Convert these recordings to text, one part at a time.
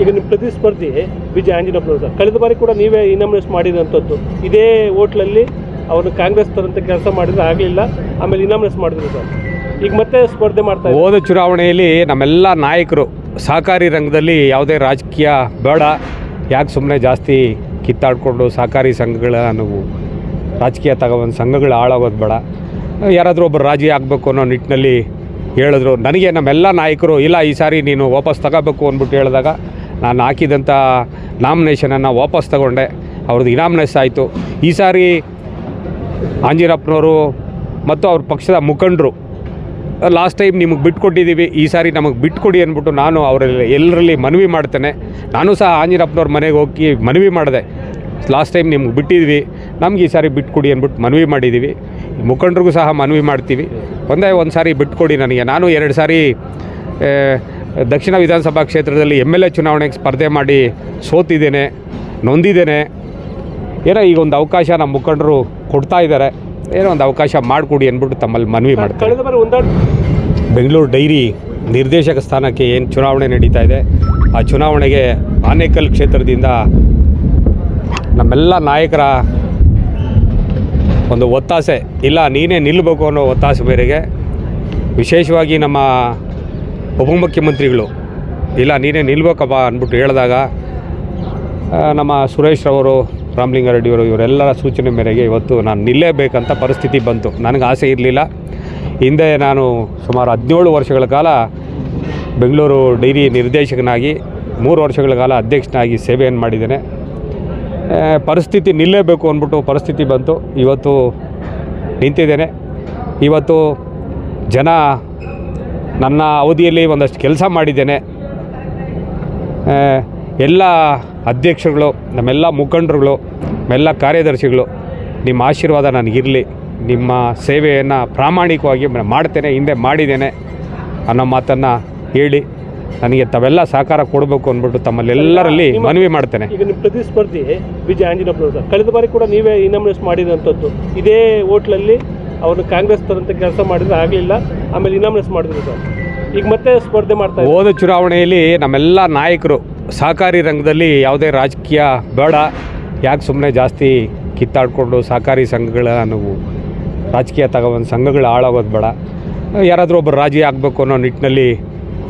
ಈಗ ನಿಮ್ಮ ಪ್ರತಿಸ್ಪರ್ಧಿ ವಿಜಯ ಆಂಜನಪ್ಪನವರು ಸರ್. ಕಳೆದ ಬಾರಿ ಕೂಡ ನೀವೇ ಇನಾಮಿನೇಷನ್ ಮಾಡಿದಂಥದ್ದು. ಇದೇ ಹೋಟ್ಲಲ್ಲಿ ಅವರು ಕಾಂಗ್ರೆಸ್ ತರಂತ ಕೆಲಸ ಮಾಡಿದ್ರೆ ಆಗಲಿಲ್ಲ, ಆಮೇಲೆ ಇನಾಮಿನೇಷನ್ ಮಾಡಿದ್ರು ಸರ್. ಈಗ ಮತ್ತೆ ಸ್ಪರ್ಧೆ ಮಾಡ್ತಾ ಹೋದ ಚುನಾವಣೆಯಲ್ಲಿ ನಮ್ಮೆಲ್ಲ ನಾಯಕರು ಸಹಕಾರಿ ರಂಗದಲ್ಲಿ ಯಾವುದೇ ರಾಜಕೀಯ ಬೇಡ, ಯಾಕೆ ಸುಮ್ಮನೆ ಜಾಸ್ತಿ ಕಿತ್ತಾಡಿಕೊಂಡು ಸಹಕಾರಿ ಸಂಘಗಳ ನಾವು ರಾಜಕೀಯ ತಗೊಬಂದು ಸಂಘಗಳು ಹಾಳಾಗೋದು ಬೇಡ. ಯಾರಾದರೂ ಒಬ್ಬರು ರಾಜಿ ಆಗಬೇಕು ಅನ್ನೋ ನಿಟ್ಟಿನಲ್ಲಿ ಹೇಳಿದ್ರು. ನನಗೆ ನಮ್ಮೆಲ್ಲ ನಾಯಕರು, ಇಲ್ಲ ಈ ಸಾರಿ ನೀನು ವಾಪಸ್ ತಗೋಬೇಕು ಅಂದ್ಬಿಟ್ಟು ಹೇಳಿದಾಗ ನಾನು ಹಾಕಿದಂಥ ನಾಮಿನೇಷನನ್ನು ವಾಪಸ್ ತಗೊಂಡೆ. ಅವ್ರದ್ದು ಇನಾಮಿನೇಷನ್ ಆಯಿತು. ಈ ಸಾರಿ ಆಂಜಿರಪ್ಪನವರು ಮತ್ತು ಅವ್ರ ಪಕ್ಷದ ಮುಖಂಡರು, ಲಾಸ್ಟ್ ಟೈಮ್ ನಿಮಗೆ ಬಿಟ್ಕೊಟ್ಟಿದ್ದೀವಿ, ಈ ಸಾರಿ ನಮಗೆ ಬಿಟ್ಕೊಡಿ ಅಂದ್ಬಿಟ್ಟು ನಾನು ಅವರಲ್ಲಿ ಎಲ್ಲರಲ್ಲಿ ಮನವಿ ಮಾಡ್ತೇನೆ. ನಾನು ಸಹ ಆಂಜಿರಪ್ಪನವ್ರ ಮನೆಗೆ ಹೋಗಿ ಮನವಿ ಮಾಡಿದೆ. ಲಾಸ್ಟ್ ಟೈಮ್ ನಿಮ್ಗೆ ಬಿಟ್ಟಿದ್ವಿ ನಮ್ಗೆ ಈ ಸಾರಿ ಬಿಟ್ಕೊಡಿ ಅಂದ್ಬಿಟ್ಟು ಮನವಿ ಮಾಡಿದ್ದೀವಿ. ಮುಖಂಡ್ರಿಗೂ ಸಹ ಮನವಿ ಮಾಡ್ತೀವಿ. ಒಂದೇ ಒಂದು ಸಾರಿ ಬಿಟ್ಕೊಡಿ ನನಗೆ. ನಾನು ಎರಡು ಸಾರಿ ದಕ್ಷಿಣ ವಿಧಾನಸಭಾ ಕ್ಷೇತ್ರದಲ್ಲಿ ಎಂ ಎಲ್ ಎ ಚುನಾವಣೆಗೆ ಸ್ಪರ್ಧೆ ಮಾಡಿ ಸೋತಿದ್ದೇನೆ ನೊಂದಿದ್ದೇನೆ. ಏನೋ ಈಗ ಒಂದು ಅವಕಾಶ ನಮ್ಮ ಮುಖಂಡರು ಕೊಡ್ತಾ ಇದ್ದಾರೆ. ಏನೋ ಒಂದು ಅವಕಾಶ ಮಾಡಿಕೊಡಿ ಅಂದ್ಬಿಟ್ಟು ತಮ್ಮಲ್ಲಿ ಮನವಿ ಮಾಡ್ತಾರೆ ಬೆಂಗಳೂರು ಡೈರಿ ನಿರ್ದೇಶಕ ಸ್ಥಾನಕ್ಕೆ ಏನು ಚುನಾವಣೆ ನಡೀತಾ ಇದೆ ಆ ಚುನಾವಣೆಗೆ ಆನೇಕಲ್ ಕ್ಷೇತ್ರದಿಂದ ನಮ್ಮೆಲ್ಲ ನಾಯಕರ ಒಂದು ಒತ್ತಾಸೆ ಇಲ್ಲ ನೀನೇ ನಿಲ್ಲಬೇಕು ಅನ್ನೋ ಒತ್ತಾಸೆ ಬೇರೆಗೆ. ವಿಶೇಷವಾಗಿ ನಮ್ಮ ಉಪಮುಖ್ಯಮಂತ್ರಿಗಳು. ಇಲ್ಲ, ನೀನೇ ನಿಲ್ಬೇಕಪ್ಪ ಅಂದ್ಬಿಟ್ಟು ಹೇಳಿದಾಗ ನಮ್ಮ ಸುರೇಶ್ ರವರು ರಾಮಲಿಂಗಾರೆಡ್ಡಿಯವರು ಇವರೆಲ್ಲರ ಸೂಚನೆ ಮೇರೆಗೆ ಇವತ್ತು ನಾನು ನಿಲ್ಲೇಬೇಕಂತ ಪರಿಸ್ಥಿತಿ ಬಂತು. ನನಗೆ ಆಸೆ ಇರಲಿಲ್ಲ. ಹಿಂದೆ ನಾನು ಸುಮಾರು ಹದಿನೇಳು ವರ್ಷಗಳ ಕಾಲ ಬೆಂಗಳೂರು ಡೈರಿ ನಿರ್ದೇಶಕನಾಗಿ, ಮೂರು ವರ್ಷಗಳ ಕಾಲ ಅಧ್ಯಕ್ಷನಾಗಿ ಸೇವೆಯನ್ನು ಮಾಡಿದ್ದೇನೆ. ಪರಿಸ್ಥಿತಿ ನಿಲ್ಲೇಬೇಕು ಅಂದ್ಬಿಟ್ಟು ಪರಿಸ್ಥಿತಿ ಬಂತು. ಇವತ್ತು ನಿಂತಿದ್ದೇನೆ. ಇವತ್ತು ಜನ ನನ್ನ ಅವಧಿಯಲ್ಲಿ ಒಂದಷ್ಟು ಕೆಲಸ ಮಾಡಿದ್ದೇನೆ. ಎಲ್ಲ ಅಧ್ಯಕ್ಷರುಗಳು ನಮ್ಮೆಲ್ಲ ಮುಖಂಡರುಗಳು ನಮ್ಮೆಲ್ಲ ಕಾರ್ಯದರ್ಶಿಗಳು ನಿಮ್ಮ ಆಶೀರ್ವಾದ ನನಗಿರಲಿ. ನಿಮ್ಮ ಸೇವೆಯನ್ನು ಪ್ರಾಮಾಣಿಕವಾಗಿ ಮಾಡ್ತೇನೆ ಹಿಂದೆ ಮಾಡಿದ್ದೇನೆ ಅನ್ನೋ ಮಾತನ್ನು ಹೇಳಿ ನನಗೆ ತಾವೆಲ್ಲ ಸಹಕಾರ ಕೊಡಬೇಕು ಅಂದ್ಬಿಟ್ಟು ತಮ್ಮಲ್ಲೆಲ್ಲರಲ್ಲಿ ಮನವಿ ಮಾಡ್ತೇನೆ. ಈಗ ನಿಮ್ಮ ಪ್ರತಿಸ್ಪರ್ಧಿ ವಿಜಯ ಆಂಜನಪ್ಪನವರು ಸರ್ ಕಳೆದ ಬಾರಿ ಕೂಡ ನೀವೇ ಇನಾಮಿನೇಟ್ ಮಾಡಿದಂಥದ್ದು. ಇದೇ ಹೋಟ್ಲಲ್ಲಿ ಅವರು ಕಾಂಗ್ರೆಸ್ ತರಂತ ಕೆಲಸ ಮಾಡಿದ್ರೆ ಆಗಲಿಲ್ಲ, ಆಮೇಲೆ ಇನಾಮಿನೇಷನ್ ಮಾಡಿದ್ರು ಸರ್. ಈಗ ಮತ್ತೆ ಸ್ಪರ್ಧೆ ಮಾಡ್ತಾ ಇದ್ದಾರೆ. ಹೋದ ಚುನಾವಣೆಯಲ್ಲಿ ನಮ್ಮೆಲ್ಲ ನಾಯಕರು ಸಹಕಾರಿ ರಂಗದಲ್ಲಿ ಯಾವುದೇ ರಾಜಕೀಯ ಬೇಡ, ಯಾಕೆ ಸುಮ್ಮನೆ ಜಾಸ್ತಿ ಕಿತ್ತಾಡಿಕೊಂಡು ಸಹಕಾರಿ ಸಂಘಗಳ ನಾವು ರಾಜಕೀಯ ತಗೊಂಡು ಸಂಘಗಳು ಹಾಳಾಗೋದು ಬೇಡ. ಯಾರಾದರೂ ಒಬ್ಬರು ರಾಜಿ ಆಗಬೇಕು ಅನ್ನೋ ನಿಟ್ಟಿನಲ್ಲಿ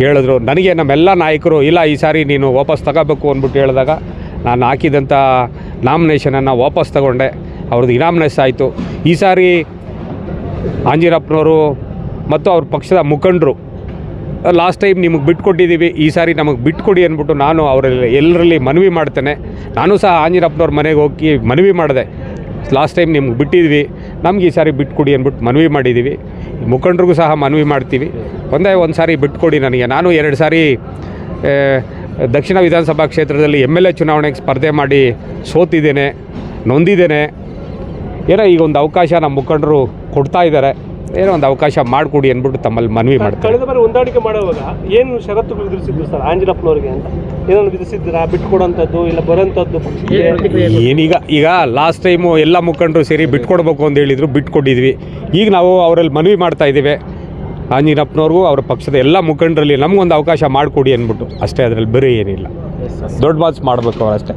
ಹೇಳಿದ್ರು. ನನಗೆ ನಮ್ಮೆಲ್ಲ ನಾಯಕರು, ಇಲ್ಲ ಈ ಸಾರಿ ನೀನು ವಾಪಸ್ ತಗೋಬೇಕು ಅಂದ್ಬಿಟ್ಟು ಹೇಳಿದಾಗ ನಾನು ಹಾಕಿದಂಥ ನಾಮಿನೇಷನನ್ನು ವಾಪಸ್ ತಗೊಂಡೆ. ಅವ್ರದ್ದು ಇನಾಮಿನೇಷನ್ ಆಯಿತು. ಈ ಸಾರಿ ಆಂಜಿರಪ್ಪನವರು ಮತ್ತು ಅವ್ರ ಪಕ್ಷದ ಮುಖಂಡರು, ಲಾಸ್ಟ್ ಟೈಮ್ ನಿಮಗೆ ಬಿಟ್ಕೊಟ್ಟಿದ್ದೀವಿ, ಈ ಸಾರಿ ನಮಗೆ ಬಿಟ್ಕೊಡಿ ಅಂದ್ಬಿಟ್ಟು ನಾನು ಅವರಲ್ಲಿ ಎಲ್ಲರಲ್ಲಿ ಮನವಿ ಮಾಡ್ತೇನೆ. ನಾನು ಸಹ ಆಂಜಿರಪ್ಪನವ್ರ ಮನೆಗೆ ಹೋಗಿ ಮನವಿ ಮಾಡಿದೆ. ಲಾಸ್ಟ್ ಟೈಮ್ ನಿಮ್ಗೆ ಬಿಟ್ಟಿದ್ವಿ, ನಮ್ಗೆ ಈ ಸಾರಿ ಬಿಟ್ಕೊಡಿ ಅಂದ್ಬಿಟ್ಟು ಮನವಿ ಮಾಡಿದ್ದೀವಿ. ಮುಖಂಡರಿಗೂ ಸಹ ಮನವಿ ಮಾಡ್ತೀವಿ. ಒಂದೇ ಒಂದು ಸಾರಿ ಬಿಟ್ಕೊಡಿ ನನಗೆ. ನಾನು ಎರಡು ಸಾರಿ ದಕ್ಷಿಣ ವಿಧಾನಸಭಾ ಕ್ಷೇತ್ರದಲ್ಲಿ ಎಂ ಎಲ್ ಎ ಚುನಾವಣೆಗೆ ಸ್ಪರ್ಧೆ ಮಾಡಿ ಸೋತಿದ್ದೇನೆ, ನೊಂದಿದ್ದೇನೆ. ಏನೋ ಈಗ ಒಂದು ಅವಕಾಶ ನಮ್ಮ ಮುಖಂಡರು ಕೊಡ್ತಾ ಇದ್ದಾರೆ. ಏನೋ ಒಂದು ಅವಕಾಶ ಮಾಡಿಕೊಡಿ ಅಂದ್ಬಿಟ್ಟು ತಮ್ಮಲ್ಲಿ ಮನವಿ ಮಾಡ್ತಾರೆ. ಕಳೆದ ಬಾರಿ ಹೊಂದಾಣಿಕೆ ಮಾಡುವಾಗ ಏನು ಷರತ್ತುಗಳು ವಿಧಿಸಿದ್ರು ಸರ್ ಆಂಜನಪ್ಪನವ್ರಿಗೆ ಅಂತ? ವಿಧಿಸಿದ್ದೀರಾ? ಬಿಟ್ಕೊಡೋಂಥದ್ದು ಇಲ್ಲ ಬರೋಂಥದ್ದು? ಏನೀಗ ಈಗ ಲಾಸ್ಟ್ ಟೈಮು ಎಲ್ಲ ಮುಖಂಡರು ಸೇರಿ ಬಿಟ್ಕೊಡ್ಬೇಕು ಅಂತ ಹೇಳಿದ್ರು ಬಿಟ್ಕೊಟ್ಟಿದ್ವಿ ಈಗ ನಾವು ಅವರಲ್ಲಿ ಮನವಿ ಮಾಡ್ತಾ ಇದ್ದೀವಿ. ಆಂಜಿನಪ್ಪನವ್ರಿಗೂ ಅವ್ರ ಪಕ್ಷದ ಎಲ್ಲ ಮುಖಂಡರಲ್ಲಿ ನಮಗೊಂದು ಅವಕಾಶ ಮಾಡಿಕೊಡಿ ಅಂದ್ಬಿಟ್ಟು. ಅಷ್ಟೇ ಅದರಲ್ಲಿ ಬೇರೆ ಏನಿಲ್ಲ. ದೊಡ್ಡ ಮಾತು ಮಾಡಬೇಕು ಅವ್ರು ಅಷ್ಟೇ.